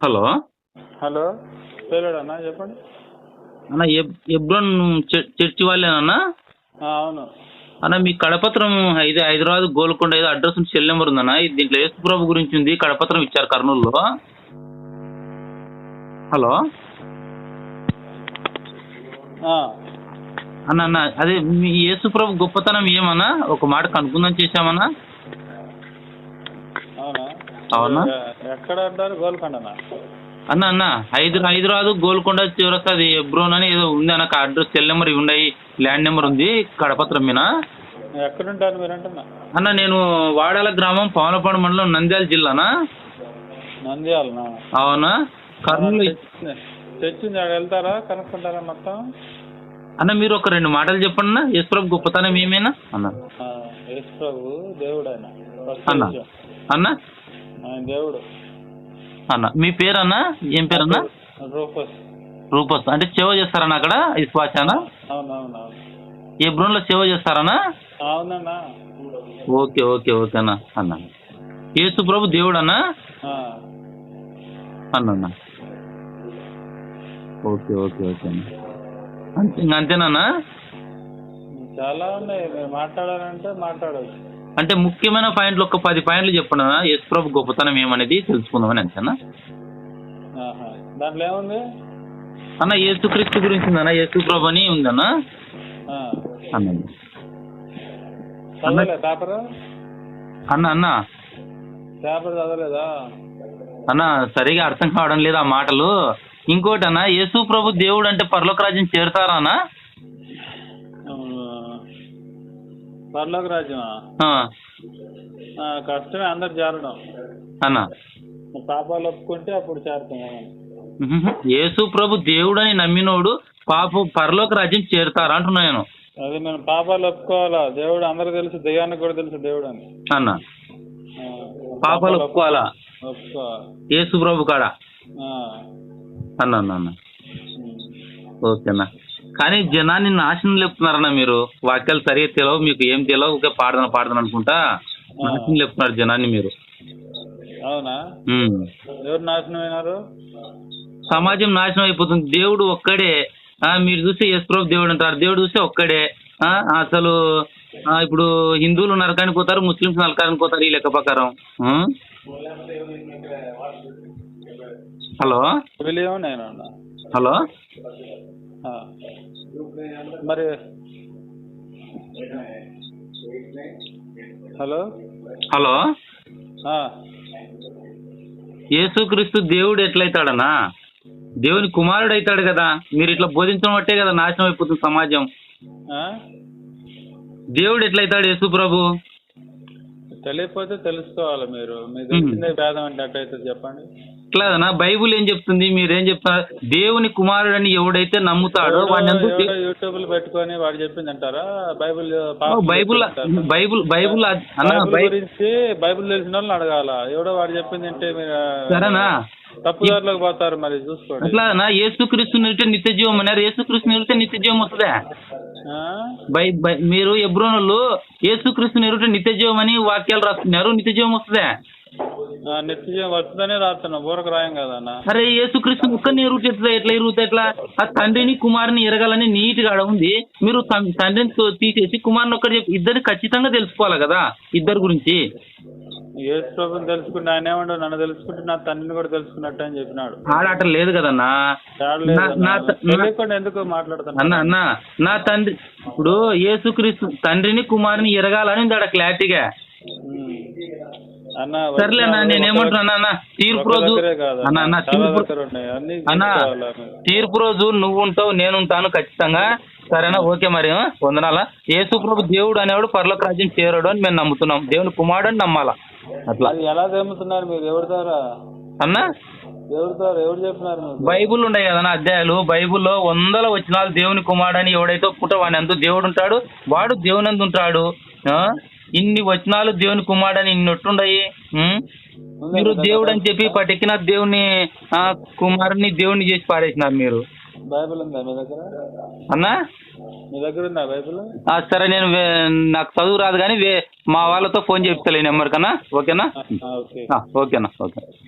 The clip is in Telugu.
హలో? హలో చెప్పండి. అన్న ఎబ్ ఎబ్రోన్ చర్చి వాళ్ళేనన్నా ఆ, అవును. అన్న మీ కడపత్రం ఇది హైదరాబాద్ గోల్కొండ ఏదో అడ్రస్ సెల్ నెంబర్ ఉందన్న? ఇది దీంట్లో యేసుప్రభు గురించి ఉంది కడపత్రం ఇచ్చారు కర్నూలులో. హలో? అన్న అన్న అదే మీ యేసుప్రభు గొప్పతనం ఏమన్నా? ఒక మాట కనుక్కుందాం చేశామన్నా? అవునా? ఎక్కడ అంటారు గోల్కొండనా? అన్న అన్న హైదరా హైదరాబాద్ గోల్కొండ చివరస్తా అది ఎబ్రోన్ అని ఏదో ఉంది అన్న అడ్రస్ సెల్ నెంబర్ ఉన్నాయి ల్యాండ్ నెంబర్ ఉంది కడపత్రం మీద ఎక్కడుంటారు మీరు అంటున్నా అన్న నేను వాడాల గ్రామం పవనపాడు మండలం నంద్యాల జిల్లానా? నంద్యాలనా? అవునా? కర్నూలు తెచ్చింది అక్కడ వెళ్తారా? కనుక్కుంటారా మొత్తం? అన్న మీరు ఒక రెండు మాటలు చెప్పండి అన్న. యేసుప్రభు గొప్పతనం ఏమైనా? అన్న. దేవుడు అన్న. అన్న ఆయన దేవుడు. అన్న. మీ పేరు అన్న ఏం పేరు అన్న రూపస్. రూపస్. అంటే సేవ చేస్తారన్న అక్కడ ఇస్వాచాన అవునవును. ఏ బ్రోన్లో సేవ చేస్తారన్నా? అవునన్నా. ఓకే ఓకే ఓకే అన్న అన్న. యేసు ప్రభు దేవుడు అన్న ఆ, అన్న అన్న ఓకే ఓకే ఓకే అన్న. అంతే ఇంక అంతేనన్నా? చాలా ఉన్నాయి. మీరు మాట్లాడాలంటే మాట్లాడవచ్చు అంటే ముఖ్యమైన పాయింట్లు ఒక పది పాయింట్లు చెప్పండి యేసు ప్రభు గొప్పతనం ఏమనేది తెలుసుకుందామని అంతేనా. దాంట్లో ఏముంది? అన్న యేసుక్రీస్తు గురించి ఉందన్న? యేసు ప్రభు అని ఉందన్న. అన్న. అన్న అన్న సరిగా అర్థం కావడం లేదు ఆ మాటలు. ఇంకోటి అన్న యేసు ప్రభు దేవుడు అంటే పరలోక రాజ్యం చేరుతారా అన్న? పరలోక రాజ్యమా? కష్టమే అందరు చేరడం అన్న. పాపాలు ఒప్పుకుంటే అప్పుడు చేరుతాం. యేసు ప్రభు దేవుడు అని నమ్మినోడు పాప పరలోక రాజ్యం చేరుతారా అంటున్నా నేను. అదే మనం పాపాలు ఒప్పుకోవాలా? దేవుడు అందరికి తెలుసు దెయ్యానికి కూడా తెలుసు దేవుడు అని అన్న పాపాలు ఒప్పుకోవాలా? ఒప్పుకోవాలి యేసు ప్రభు కాడ? ఆ, అన్న అన్న అన్న. ఓకేనా కానీ జనాన్ని నాశనం లేపుతున్నారన్న మీరు వాక్యాలు సరిగా తెలియవు మీకు ఏం తెలియవు ఊరికే పాడదాను పాడదాను అనుకుంటా నాశనం లేపుతున్నారు జనాన్ని మీరు. అవునా? ఉమ్. ఎవరు నాశనం అయినారు సమాజం నాశనం అయిపోతుంది. దేవుడు ఒక్కడే. మీరు చూస్తే యశ్ప్రభు దేవుడు అంటారు దేవుడు చూస్తే ఒక్కడే. అసలు ఇప్పుడు హిందువులు నరకానికి పోతారు ముస్లిమ్స్ నరకానికి పోతారు ఈ లెక్క ప్రకారం? హలో. హలో. మరి హలో? హలో? యేసుక్రీస్తు దేవుడు ఎట్లయితాడనా దేవుని కుమారుడు అవుతాడు కదా. మీరు ఇట్లా బోధించడం బట్టే కదా నాశనం అయిపోతుంది సమాజం. ఆ? దేవుడు ఎట్లయితాడు యేసు ప్రభు? తెలియకపోతే తెలుసుకోవాలి మీరు. మీకు తెలిసిందే భేదం అంటే అట్టయితే చెప్పండి. ఇట్లాదనా బైబుల్ ఏం చెప్తుంది? మీరేం చెప్తున్నారు దేవుని కుమారుడని ఎవడైతే నమ్ముతాడో వాడిని యూట్యూబ్లు పెట్టుకొని వాడు చెప్పింది అంటారా బైబిల్ బైబుల్ బైబుల్ బైబుల్ అన్న గురించి బైబిల్ తెలిసిన వాళ్ళని అడగాల? ఎవడో వాడు చెప్పింది అంటే మీరు సరేనా? తప్పుదారిలోకి పోతారు మరి చూసుకోండి. అట్లానా యేసుక్రీస్తు నిలితే నిత్య జీవం అన్నారు. యేసుక్రీస్తు నిలితే నిత్య జీవం వస్తుందా? బై మీరు ఎబ్రోనులు యేసుక్రీస్తు నిరుట నిత్య జీవం అని వాక్యాలు రాస్తున్నారు. నిత్య జీవం వస్తుందా? నిత్యం వస్తుందనే రాస్తున్నాం. ఊరకు రాయం కదన్నా. అరే యేసుక్రీస్తు ఒక్క ఎరుగుతే ఎట్లా ఎట్లా ఎరుగుతా ఎట్లా? ఆ తండ్రిని కుమారుని ఎరగాలని నీట్గా ఆడ ఉంది. మీరు తండ్రిని తీసేసి కుమారుని ఒక్కటి చెప్పి. ఇద్దరిని ఖచ్చితంగా తెలుసుకోవాలి కదా ఇద్దరి గురించి? యేసు ప్రభుని తెలుసుకుంటే ఆయన ఏమండో నన్ను తెలుసుకుంటే నా తండ్రిని కూడా తెలుసుకున్నట్టు అని చెప్పినాడు. ఆడాట లేదు కదన్నా. నా- తెలియకుండా ఎందుకు మాట్లాడుతున్నా అన్న అన్న నా తండ్రి ఇప్పుడు యేసుక్రీస్తు తండ్రిని కుమారుని ఎరగాలని ఉంది ఆడ క్లారిటీగా. తీర్పు రోజు కాదు అన్న తీర్పు అన్ని రోజు నువ్వు ఉంటావు నేను ఉంటాను ఖచ్చితంగా. సరేనా ఓకే మరి? వందనాలా? యేసు ప్రభు దేవుడు అనేవాడు పర్లోక రాజ్యం చేరాడు అని మేము నమ్ముతున్నాం. దేవుని కుమారుడు అని నమ్మాలా? అట్లా. ఎలా తెమ్ముతున్నారు మీరు? ఎవరి ద్వారా? అన్న? బైబుల్ ఉన్నాయి కదన్న అధ్యాయాలు. బైబుల్లో వందల వచనాలు దేవుని కుమారుడు అని ఎవడైతే ఒప్పుకుంటా వాని అందు దేవుడు ఉంటాడు వాడు దేవుని అందు ఉంటాడు? ఇన్ని వచనాలు దేవుని కుమారుడు అని ఇన్ని ఒట్టుండయి? మీరు దేవుడు అని చెప్పి పటెక్కిన దేవుని కుమారుని దేవుని చేసి పారేసినారు మీరు. బైబిల్ ఉందా మీ దగ్గర? అన్నా? మీ దగ్గర ఉందా బైబిల్? సరే నేను నాకు చదువు రాదు కానీ మా వాళ్ళతో ఫోన్ చేపిస్తలే ఈ నెంబర్ కన్నా ఓకేనా ఓకేనా? ఓకే.